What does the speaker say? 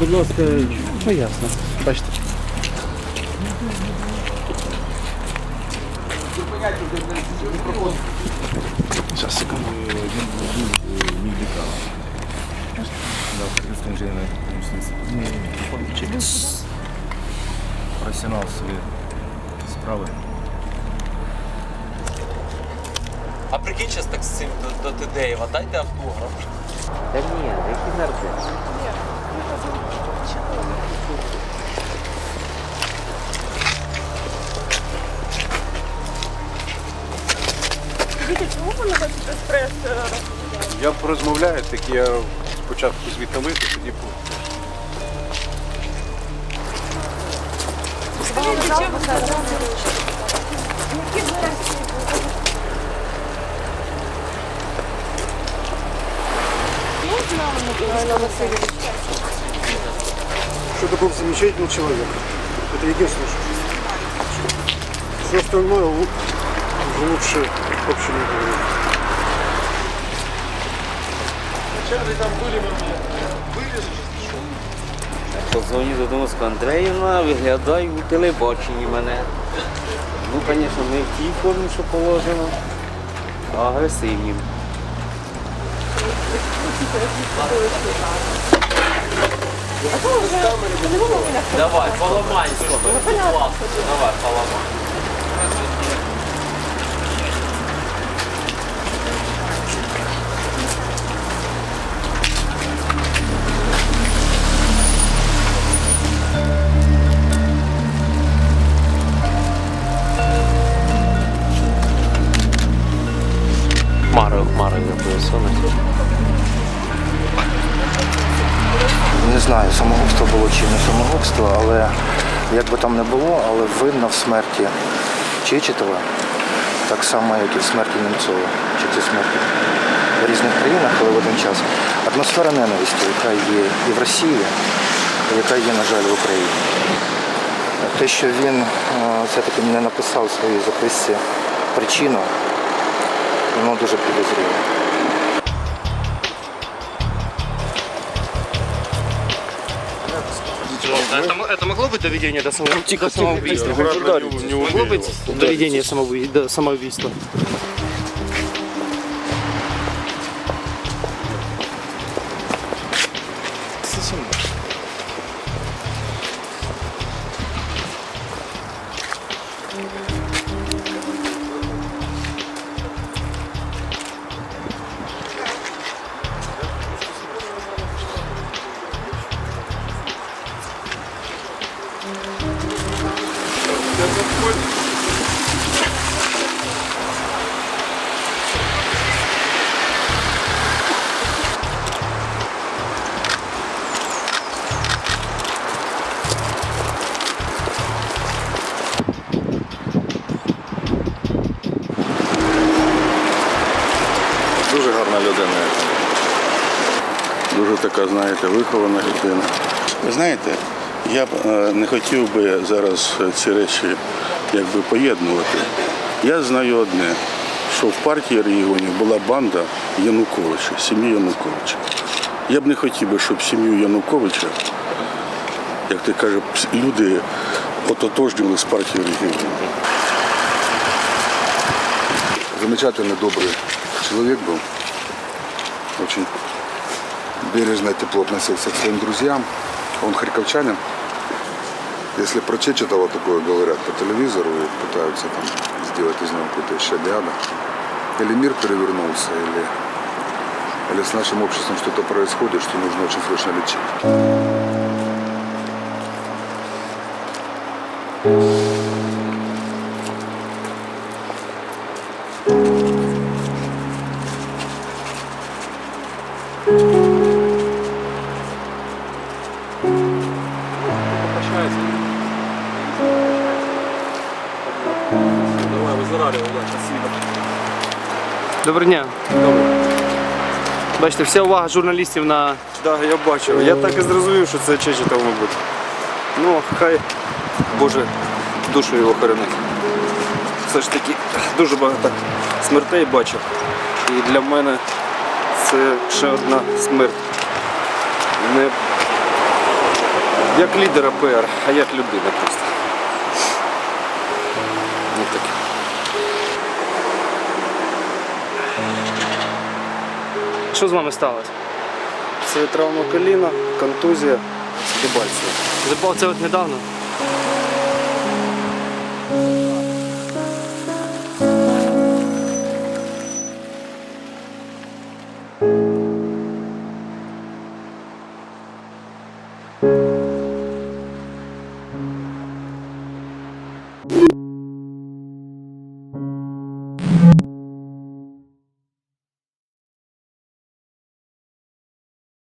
будь ласка, Ну ясно. Бачите. Зараз секунду. професіонал свої справи. А прикинь, зараз так з цим до, до Тедеєва, дайте автограф. Та ні, які нерви. Я порозмовляю, так я спочатку звідти вийду, тоді буду. Скажіть, чим ви Які версії? Можна, Михайло Васильович? что это был замечательный человек. Это единственное, что Все остальное лу- уже лучше вообще не Говорить. Позвоню додому з Андріївна, виглядаю у телебаченні мене. Ну, звісно, не в тій формі, що положено, а агресивні. Давай, поламай, будь ласка. Давай, поламай. Не знаю, самогубство було чи не самогубство, але як би там не було, але винна в смерті Чечетова, так само, як і в смерті Німцова, чи ці смерті в різних країнах, але в один час. Атмосфера ненависті, яка є і в Росії, і яка є, на жаль, в Україні. Те, що він е, все-таки не написав в своїй записці причину, воно дуже підозріло. Это, могло быть доведение до самоубийства? Тихо, самоубийства. Могло быть доведение самоубий- до самоубийства? Дуже така, знаєте, вихована людина. Ви знаєте, я б е, не хотів би зараз ці речі якби поєднувати. Я знаю одне, що в партії регіонів була банда Януковича, сім'ї Януковича. Я б не хотів би, щоб сім'ю Януковича, як ти кажеш, люди ототожнювали з партією регіонів. Замечательный, добрый человек был. Очень бережно тепло относился к своим друзьям. Он харьковчанин. Если про Чечетова такое говорят по телевизору и пытаются там сделать из него какую-то щадиада, или мир перевернулся, или, или с нашим обществом что-то происходит, что нужно очень срочно лечить. Доброго дня. Бачите, вся увага журналістів на Да, я бачив. Я так і зрозумів, що це Чечетов, мабуть. Ну, хай Боже душу його хоронить. Все ж таки дуже багато смертей бачив. І для мене це ще одна смерть. Не Як лідера ПР, а як людина просто. Ну таке. Що з вами сталося? Це травма коліна, контузія. Запав це от недавно?